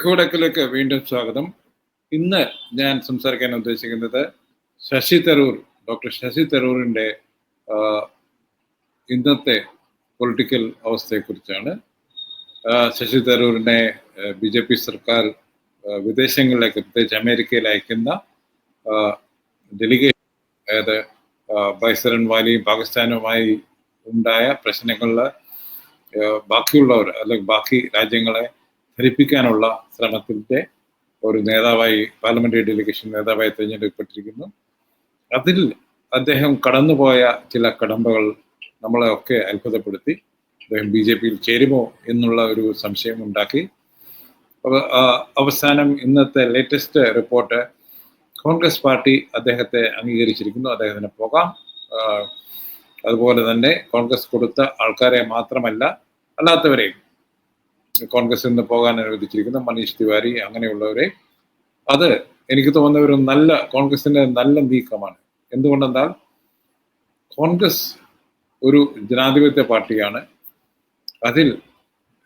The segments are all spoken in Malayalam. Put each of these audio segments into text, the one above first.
തെക്കുവടക്കിലേക്ക് വീണ്ടും സ്വാഗതം. ഇന്ന് ഞാൻ സംസാരിക്കാൻ ഉദ്ദേശിക്കുന്നത് ശശി തരൂർ ഡോക്ടർ ശശി തരൂറിന്റെ ഇന്നത്തെ പൊളിറ്റിക്കൽ അവസ്ഥയെക്കുറിച്ചാണ്. ശശി തരൂരിനെ ബി ജെ പി സർക്കാർ വിദേശങ്ങളിലേക്ക് പ്രത്യേകിച്ച് അമേരിക്കയിൽ അയക്കുന്ന ഡെലിഗേഷൻ അതായത് ബൈസരൻ വാലിയും പാകിസ്ഥാനുമായി ഉണ്ടായ പ്രശ്നങ്ങളിൽ ബാക്കിയുള്ളവർ അല്ലെങ്കിൽ ബാക്കി രാജ്യങ്ങളെ ധരിപ്പിക്കാനുള്ള ശ്രമത്തിന്റെ ഒരു നേതാവായി പാർലമെന്ററി ഡെലിഗേഷൻ നേതാവായി തിരഞ്ഞെടുക്കപ്പെട്ടിരിക്കുന്നു. അതിൽ അദ്ദേഹം കടന്നുപോയ ചില കടമ്പകൾ നമ്മളെ ഒക്കെ അത്ഭുതപ്പെടുത്തി. അദ്ദേഹം ബി ജെ പിയിൽ ചേരുമോ എന്നുള്ള ഒരു സംശയം ഉണ്ടാക്കി. അവസാനം ഇന്നത്തെ ലേറ്റസ്റ്റ് റിപ്പോർട്ട് കോൺഗ്രസ് പാർട്ടി അദ്ദേഹത്തെ അംഗീകരിച്ചിരിക്കുന്നു. അദ്ദേഹത്തിന് പോകാം. അതുപോലെ തന്നെ കോൺഗ്രസ് കൊടുത്ത ആൾക്കാരെ മാത്രമല്ല അല്ലാത്തവരെയും കോൺഗ്രസിൽ നിന്ന് പോകാൻ അനുവദിച്ചിരിക്കുന്ന മനീഷ് തിവാരി അങ്ങനെയുള്ളവരെ അത് എനിക്ക് തോന്നുന്ന ഒരു നല്ല കോൺഗ്രസിന്റെ നല്ല നീക്കമാണ്. എന്തുകൊണ്ടെന്നാൽ കോൺഗ്രസ് ഒരു ജനാധിപത്യ പാർട്ടിയാണ്. അതിൽ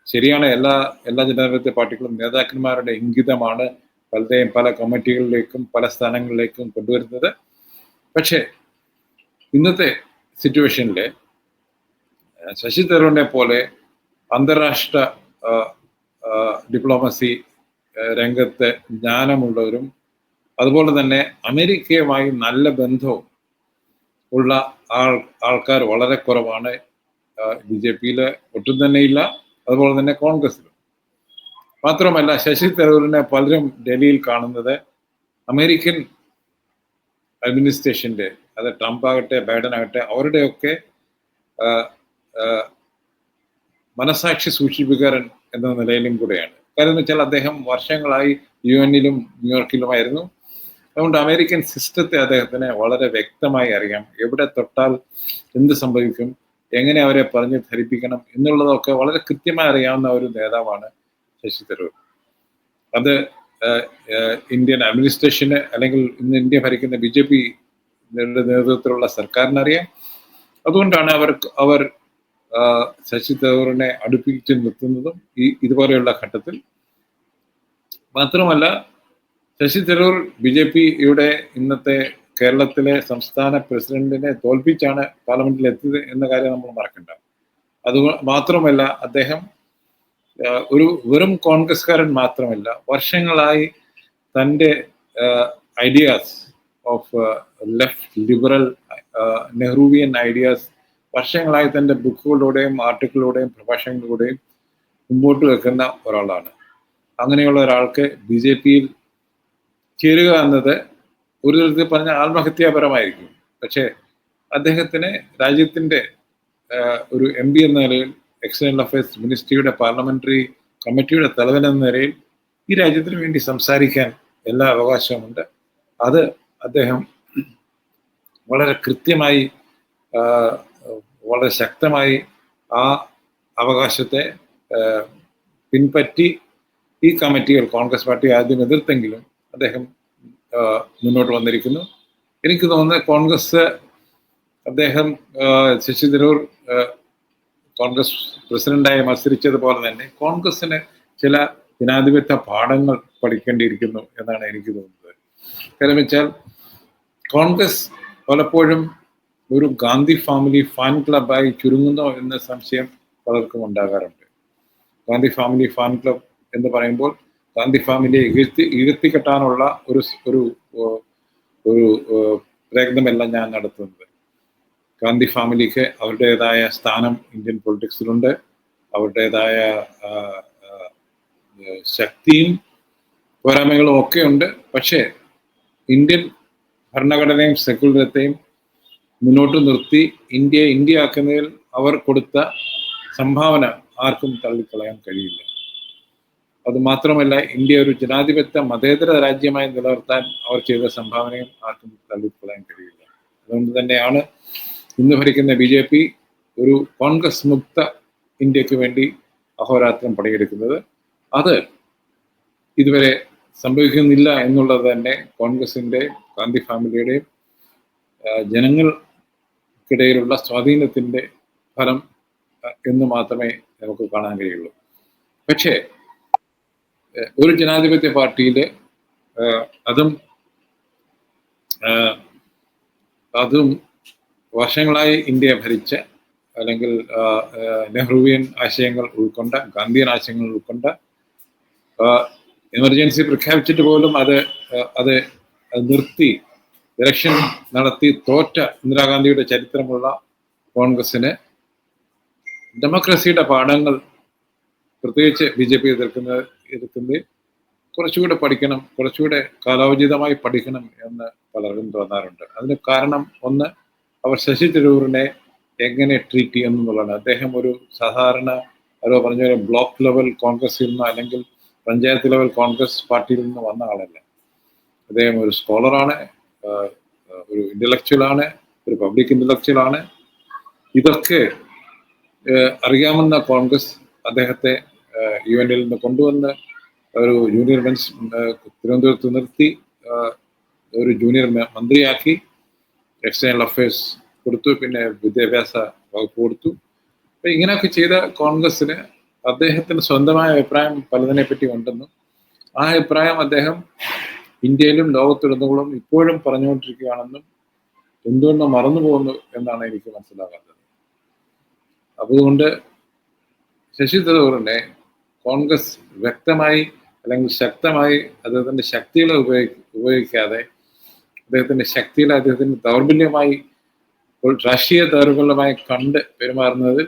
ശരിയാണ് എല്ലാ എല്ലാ ജനാധിപത്യ പാർട്ടികളും നേതാക്കന്മാരുടെ ഇംഗിതമാണ് പലരെയും പല കമ്മിറ്റികളിലേക്കും പല സ്ഥാനങ്ങളിലേക്കും കൊണ്ടുവരുന്നത്. പക്ഷേ ഇന്നത്തെ സിറ്റുവേഷനിൽ ശശി തരൂരിനെ പോലെ അന്താരാഷ്ട്ര ഡിപ്ലോമസി രംഗത്തെ ജ്ഞാനമുള്ളവരും അതുപോലെ തന്നെ അമേരിക്കയുമായി നല്ല ബന്ധവും ഉള്ള ആൾ ആൾക്കാർ വളരെ കുറവാണ്. ബി ജെ പിയിൽ ഒട്ടും തന്നെ ഇല്ല. അതുപോലെ തന്നെ കോൺഗ്രസിലും. മാത്രമല്ല ശശി തരൂരിനെ പലരും ഡൽഹിയിൽ കാണുന്നത് അമേരിക്കൻ അഡ്മിനിസ്ട്രേഷന്റെ അത് ട്രംപ് ആകട്ടെ ബൈഡൻ ആകട്ടെ അവരുടെയൊക്കെ മനസാക്ഷി സൂക്ഷിപ്പുകാരൻ എന്ന നിലയിലും കൂടെയാണ്. കാര്യം എന്ന് വെച്ചാൽ അദ്ദേഹം വർഷങ്ങളായി യു എന്നിലും ന്യൂയോർക്കിലുമായിരുന്നു. അതുകൊണ്ട് അമേരിക്കൻ സിസ്റ്റത്തെ അദ്ദേഹത്തിന് വളരെ വ്യക്തമായി അറിയാം. എവിടെ തൊട്ടാൽ എന്ത് സംഭവിക്കും എങ്ങനെ അവരെ പറഞ്ഞ് ധരിപ്പിക്കണം എന്നുള്ളതൊക്കെ വളരെ കൃത്യമായി അറിയാവുന്ന ഒരു നേതാവാണ് ശശി തരൂർ. അത് ഇന്ത്യൻ അഡ്മിനിസ്ട്രേഷന് അല്ലെങ്കിൽ ഇന്ന് ഇന്ത്യ ഭരിക്കുന്ന ബി ജെ പി നേതൃത്വത്തിലുള്ള സർക്കാരിനറിയാം. അതുകൊണ്ടാണ് അവർക്ക് അവർ ശശി തരൂറിനെ അടുപ്പിച്ച് നിർത്തുന്നതും ഈ ഇതുപോലെയുള്ള ഘട്ടത്തിൽ. മാത്രമല്ല ശശി തരൂർ ബി ജെ പിയുടെ ഇന്നത്തെ കേരളത്തിലെ സംസ്ഥാന പ്രസിഡന്റിനെ തോൽപ്പിച്ചാണ് പാർലമെന്റിൽ എത്തിയത് എന്ന കാര്യം നമ്മൾ മറക്കണ്ട. അത് മാത്രമല്ല അദ്ദേഹം ഒരു വെറും കോൺഗ്രസ്കാരൻ മാത്രമല്ല വർഷങ്ങളായി തന്റെ ideas of left liberal Nehruvian ideas വർഷങ്ങളായി തന്റെ ബുക്കുകളിലൂടെയും ആർട്ടിക്കിളിലൂടെയും പ്രഭാഷണങ്ങളിലൂടെയും മുമ്പോട്ട് വെക്കുന്ന ഒരാളാണ്. അങ്ങനെയുള്ള ഒരാൾക്ക് ബി ജെ പിയിൽ ചേരുക എന്നത് ഒരു തരത്തിൽ പറഞ്ഞ ആത്മഹത്യാപരമായിരിക്കും. പക്ഷേ അദ്ദേഹത്തിന് രാജ്യത്തിന്റെ ഒരു എം പി എന്ന നിലയിൽ എക്സ്റ്റേണൽ അഫയേഴ്സ് മിനിസ്ട്രിയുടെ പാർലമെന്ററി കമ്മിറ്റിയുടെ തലവൻ എന്ന നിലയിൽ ഈ രാജ്യത്തിന് വേണ്ടി സംസാരിക്കാൻ എല്ലാ അവകാശവുമുണ്ട് അത് അദ്ദേഹം വളരെ കൃത്യമായി വളരെ ശക്തമായി ആ അവകാശത്തെ പിൻപറ്റി ഈ കമ്മിറ്റികൾ കോൺഗ്രസ് പാർട്ടി ആദ്യം എതിർത്തെങ്കിലും അദ്ദേഹം മുന്നോട്ട് വന്നിരിക്കുന്നു. എനിക്ക് തോന്നുന്നത് കോൺഗ്രസ് അദ്ദേഹം ശശി തരൂർ കോൺഗ്രസ് പ്രസിഡന്റായി മത്സരിച്ചതുപോലെ തന്നെ കോൺഗ്രസിന് ചില ജനാധിപത്യ പാഠങ്ങൾ പഠിക്കേണ്ടിയിരിക്കുന്നു എന്നാണ് എനിക്ക് തോന്നുന്നത്. കാരണം വെച്ചാൽ കോൺഗ്രസ് പലപ്പോഴും ഒരു ഗാന്ധി ഫാമിലി ഫാൻ ക്ലബായി ചുരുങ്ങുന്നോ എന്ന സംശയം പലർക്കും ഉണ്ടാകാറുണ്ട്. ഗാന്ധി ഫാമിലി ഫാൻ ക്ലബ് എന്ന് പറയുമ്പോൾ ഗാന്ധി ഫാമിലിയെ ഇഴുത്തി ഇഴുത്തിക്കെട്ടാനുള്ള ഒരു ഒരു ഒരു പ്രയത്നമല്ല ഞാൻ നടത്തുന്നത്. ഗാന്ധി ഫാമിലിക്ക് അവരുടേതായ സ്ഥാനം ഇന്ത്യൻ പൊളിറ്റിക്സിലുണ്ട്. അവരുടേതായ ശക്തിയും പോരായ്മകളും ഒക്കെ ഉണ്ട് പക്ഷേ ഇന്ത്യൻ ഭരണഘടനയും സെക്യുലറത്തെയും മുന്നോട്ട് നിർത്തി ഇന്ത്യയെ ഇന്ത്യ ആക്കുന്നതിൽ അവർ കൊടുത്ത സംഭാവന ആർക്കും തള്ളിക്കളയാൻ കഴിയില്ല. അത് മാത്രമല്ല ഇന്ത്യ ഒരു ജനാധിപത്യ മതേതര രാജ്യമായി നിലനിർത്താൻ അവർ ചെയ്ത സംഭാവനയും ആർക്കും തള്ളിക്കളയാൻ കഴിയില്ല. അതുകൊണ്ട് തന്നെയാണ് ഇന്ന് ഭരിക്കുന്ന ബി ജെ പി ഒരു കോൺഗ്രസ് മുക്ത ഇന്ത്യയ്ക്ക് വേണ്ടി അഹോരാത്രം പണിയെടുക്കുന്നത്. അത് ഇതുവരെ സംഭവിക്കുന്നില്ല എന്നുള്ളത് തന്നെ കോൺഗ്രസിന്റെ ഗാന്ധി ഫാമിലിയുടെയും ആ, ജനങ്ങൾക്കിടയിലുള്ള സ്വാധീനത്തിന്റെ ഫലം എന്ന് മാത്രമേ നമുക്ക് കാണാൻ കഴിയുള്ളൂ. പക്ഷേ ഒരു ജനാധിപത്യ പാർട്ടിയിൽ അതും അതും വർഷങ്ങളായി ഇന്ത്യയെ ഭരിച്ച അല്ലെങ്കിൽ നെഹ്റുവിയൻ ആശയങ്ങൾ ഉൾക്കൊണ്ട ഗാന്ധിയൻ ആശയങ്ങൾ ഉൾക്കൊണ്ട എമർജൻസി പ്രഖ്യാപിച്ചിട്ട് പോലും അത് അത് നിർത്തി ഇലക്ഷൻ നടത്തി തോറ്റ ഇന്ദിരാഗാന്ധിയുടെ ചരിത്രമുള്ള കോൺഗ്രസിന് ഡെമോക്രസിയുടെ പാഠങ്ങൾ പ്രത്യേകിച്ച് ബി ജെ പി എതിർക്കുന്ന കുറച്ചുകൂടെ പഠിക്കണം കുറച്ചുകൂടെ കാലോചിതമായി പഠിക്കണം എന്ന് പലർക്കും തോന്നാറുണ്ട്. അതിന് കാരണം ഒന്ന് അവർ ശശി തരൂറിനെ എങ്ങനെ ട്രീറ്റ് ചെയ്യുന്നു എന്നുള്ളതാണ്. അദ്ദേഹം ഒരു സാധാരണ അതോ പറഞ്ഞ ബ്ലോക്ക് ലെവൽ കോൺഗ്രസിൽ നിന്ന് അല്ലെങ്കിൽ പഞ്ചായത്ത് ലെവൽ കോൺഗ്രസ് പാർട്ടിയിൽ നിന്ന് വന്ന ആളല്ല. അദ്ദേഹം ഒരു സ്കോളറാണ്. ഒരു ഇന്റലക്ച്വൽ ആണ് ഒരു പബ്ലിക് ഇന്റലക്ച്വൽ ആണ്. ഇതൊക്കെ അറിയാമെന്ന കോൺഗ്രസ് അദ്ദേഹത്തെ യു നിന്ന് കൊണ്ടുവന്ന് ഒരു ജൂനിയർ മെൻസ് തിരുവനന്തപുരത്ത് നിർത്തി ഒരു ജൂനിയർ മന്ത്രിയാക്കി എക്സ്റ്റേണൽ അഫയേഴ്സ് കൊടുത്തു പിന്നെ വിദ്യാഭ്യാസ വകുപ്പ് കൊടുത്തു. അപ്പൊ ഇങ്ങനെയൊക്കെ ചെയ്ത കോൺഗ്രസ്സിന് അദ്ദേഹത്തിന് സ്വന്തമായ അഭിപ്രായം പലതിനെ പറ്റി ഉണ്ടെന്നും ആ അഭിപ്രായം അദ്ദേഹം ഇന്ത്യയിലും ലോകത്തിടത്തോളം ഇപ്പോഴും പറഞ്ഞുകൊണ്ടിരിക്കുകയാണെന്നും എന്തുകൊണ്ട് മറന്നു പോകുന്നു എന്നാണ് എനിക്ക് മനസ്സിലാകാത്തത്. അതുകൊണ്ട് ശശി തരൂറിനെ കോൺഗ്രസ് വ്യക്തമായി അല്ലെങ്കിൽ ശക്തമായി അദ്ദേഹത്തിന്റെ ശക്തികളെ ഉപയോഗി ഉപയോഗിക്കാതെ അദ്ദേഹത്തിന്റെ ശക്തികളെ അദ്ദേഹത്തിന്റെ ദൗർബല്യമായി രാഷ്ട്രീയ ദൗർബല്യമായി കണ്ട് പെരുമാറുന്നതിൽ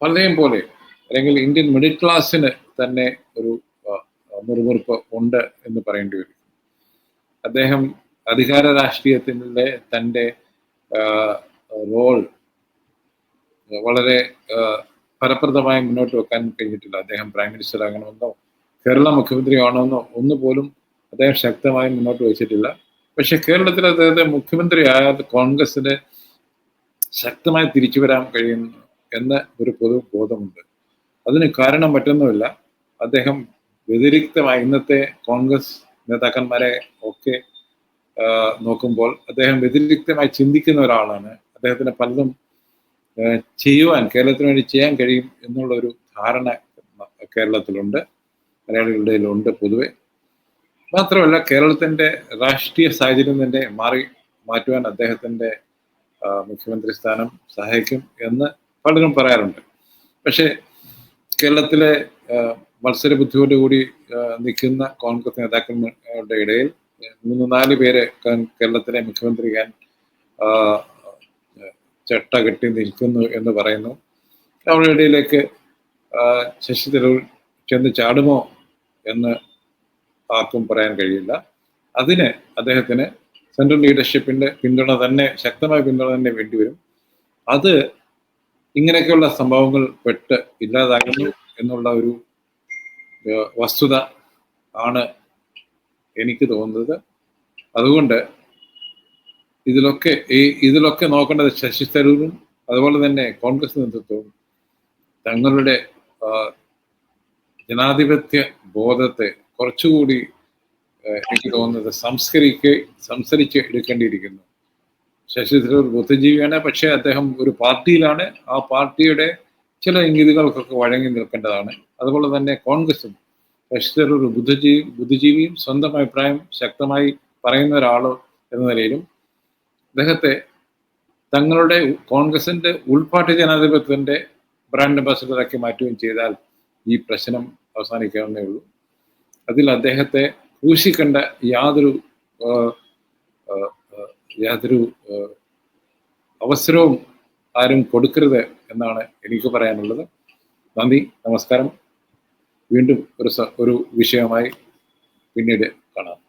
പലരെയും പോലെ അല്ലെങ്കിൽ ഇന്ത്യൻ മിഡിൽ ക്ലാസ്സിന് തന്നെ ഒരു ആ, മുറിമുറുപ്പ് ഉണ്ട് എന്ന് പറയേണ്ടി വരും. അദ്ദേഹം അധികാര രാഷ്ട്രീയത്തിന്റെ തന്റെ റോൾ വളരെ ഫലപ്രദമായി മുന്നോട്ട് വെക്കാൻ കഴിഞ്ഞിട്ടില്ല. അദ്ദേഹം പ്രൈം മിനിസ്റ്റർ ആകണമെന്നോ കേരള മുഖ്യമന്ത്രി ആവണമെന്നോ ഒന്നുപോലും അദ്ദേഹം ശക്തമായി മുന്നോട്ട് വെച്ചിട്ടില്ല. പക്ഷെ കേരളത്തിൽ അദ്ദേഹത്തെ മുഖ്യമന്ത്രി ആയാൽ കോൺഗ്രസിന് ശക്തമായി തിരിച്ചു വരാൻ കഴിയുന്നു എന്ന ഒരു പൊതു ബോധമുണ്ട്. അതിന് കാരണം മറ്റൊന്നുമില്ല. അദ്ദേഹം വ്യതിരിക്തമായി ഇന്നത്തെ കോൺഗ്രസ് നേതാക്കന്മാരെ ഒക്കെ നോക്കുമ്പോൾ അദ്ദേഹം വ്യതിരിക്തമായി ചിന്തിക്കുന്ന ഒരാളാണ്. അദ്ദേഹത്തിന് പലതും ചെയ്യുവാൻ കേരളത്തിന് വേണ്ടി ചെയ്യാൻ കഴിയും എന്നുള്ള ഒരു ധാരണ കേരളത്തിലുണ്ട്. മലയാളികളുടെ ഉണ്ട് പൊതുവെ. മാത്രമല്ല കേരളത്തിന്റെ രാഷ്ട്രീയ സാഹചര്യം തന്നെ മാറി മാറ്റുവാൻ അദ്ദേഹത്തിന്റെ മുഖ്യമന്ത്രി സ്ഥാനം സഹായിക്കും എന്ന് പലരും പറയാറുണ്ട്. പക്ഷേ കേരളത്തിലെ ആ, മത്സരബുദ്ധിയോടുകൂടി കൂടി നിൽക്കുന്ന കോൺഗ്രസ് നേതാക്കളുടെ ഇടയിൽ മൂന്ന് നാല് പേര് കേരളത്തിലെ മുഖ്യമന്ത്രി ഞാൻ ചട്ട കെട്ടി നിൽക്കുന്നു എന്ന് പറയുന്നു. അവരുടെ ഇടയിലേക്ക് ശശി തരൂർ ചെന്ന് ചാടുമോ എന്ന് ആർക്കും പറയാൻ കഴിയില്ല. അതിന് അദ്ദേഹത്തിന് സെൻട്രൽ ലീഡർഷിപ്പിന്റെ പിന്തുണ തന്നെ ശക്തമായ പിന്തുണ തന്നെ വേണ്ടിവരും അത് ഇങ്ങനെയൊക്കെയുള്ള സംഭവങ്ങൾ പെട്ട് ഇല്ലാതാകുന്നു എന്നുള്ള ഒരു വസ്തുത ആണ് എനിക്ക് തോന്നുന്നത്. അതുകൊണ്ട് ഇതിലൊക്കെ ഈ ഇതിലൊക്കെ നോക്കേണ്ടത് ശശി തരൂരും അതുപോലെ തന്നെ കോൺഗ്രസ് നേതൃത്വവും തങ്ങളുടെ ജനാധിപത്യ ബോധത്തെ കുറച്ചുകൂടി എനിക്ക് തോന്നുന്നത് സംസ്കരിക്ക് സംസരിച്ച് എടുക്കേണ്ടിയിരിക്കുന്നു. ശശി തരൂർ ബുദ്ധിജീവിയാണ് പക്ഷേ അദ്ദേഹം ഒരു പാർട്ടിയിലാണ്. ആ പാർട്ടിയുടെ ചില ഇംഗിതികൾക്കൊക്കെ വഴങ്ങി നിൽക്കേണ്ടതാണ്. അതുപോലെ തന്നെ കോൺഗ്രസും ശശി ഒരു ബുദ്ധിജീവി ബുദ്ധിജീവിയും സ്വന്തം അഭിപ്രായം ശക്തമായി പറയുന്ന ഒരാൾ എന്ന നിലയിലും അദ്ദേഹത്തെ തങ്ങളുടെ കോൺഗ്രസിന്റെ ഉൾപാട്ട് ജനാധിപത്യത്തിന്റെ ബ്രാൻഡ് അംബാസിഡറാക്കി മാറ്റുകയും ചെയ്താൽ ഈ പ്രശ്നം അവസാനിക്കാവുന്നേ ഉള്ളൂ. അതിൽ അദ്ദേഹത്തെ ക്രൂശിക്കേണ്ട യാതൊരു യാതൊരു അവസരവും ആരും കൊടുക്കരുത് എന്നാണ് എനിക്ക് പറയാനുള്ളത്. നന്ദി നമസ്കാരം. വീണ്ടും ഒരു ഒരു വിഷയമായി പിന്നീട് കാണാം.